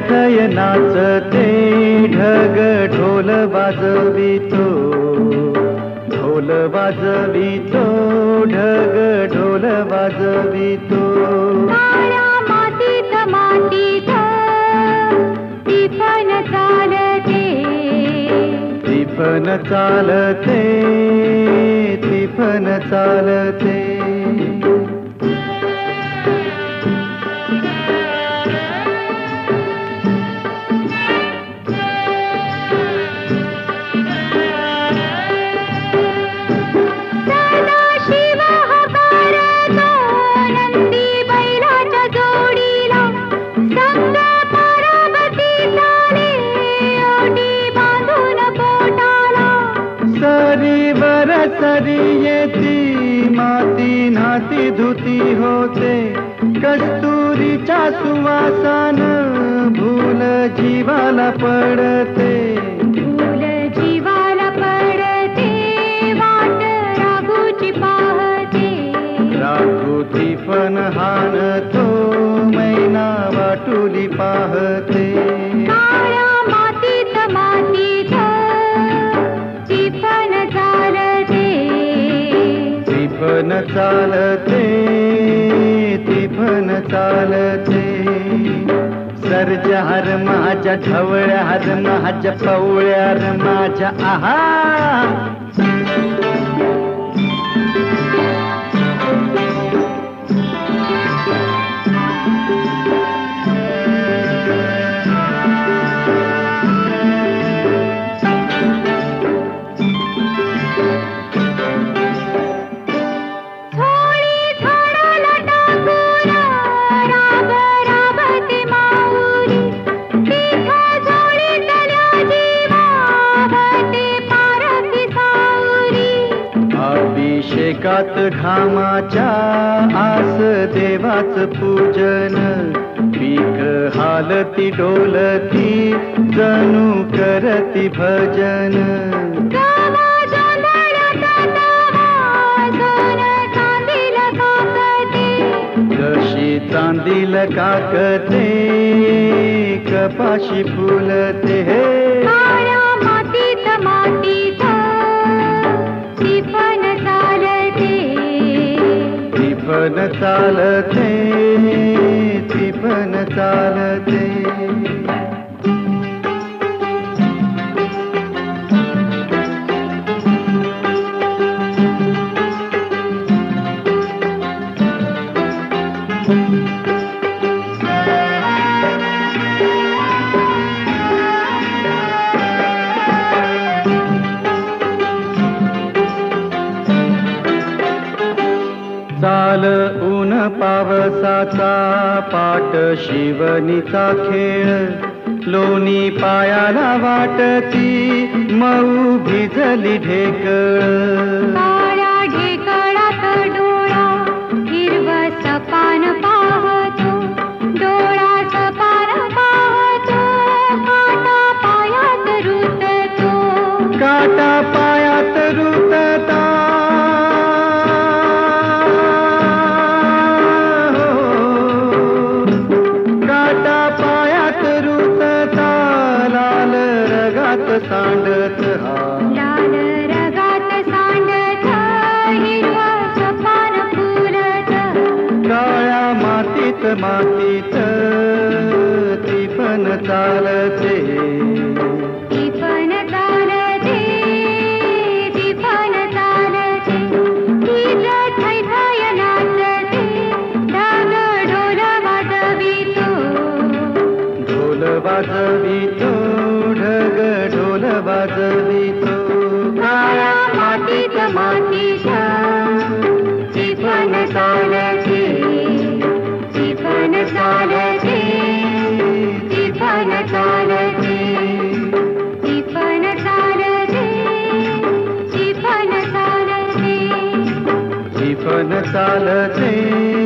थैथय नाचते ढग ढोल वाजवितो. ढोल वाजवितो ढग ढोल वाजवितो. काळ्या मातीत मातीत टिफन चालते. चालते तिफन चालते. तरी येती माती नाती धुती होते. कस्तुरीच्या सुवासान भूल जीवाला पडते. चालते चालते तिफन चालते. सर्ज हर माझ्या ढवळ्या हर माझ्या पवळ्या हर माझ्या आहा अभिषेकात घामाच्या आस देवाच पूजन. पीक हालती डोलती जणू करती भजन. जशी चांदील काकते कपाशी फुलते. हे चालते ती पण चालते. चाल ऊन पावसाचा पाट शिवनीचा खेळ. लोणी पायाला वाटती मऊ भिजली ढेकळ. रगात सांडत हा लाल रगात सांडत हिरव सपान फुलत. काळ्या मातीत मातीत ती पण चालते. टिफन चालते टिफन चालते. तिज थैथय नाचते ढग ढोल वाजवितो. ढोल वाजवितो माटित माटिषा जीवन चालते जीवन चालते जीवन चालते जीवन चालते जीवन चालते जीवन चालते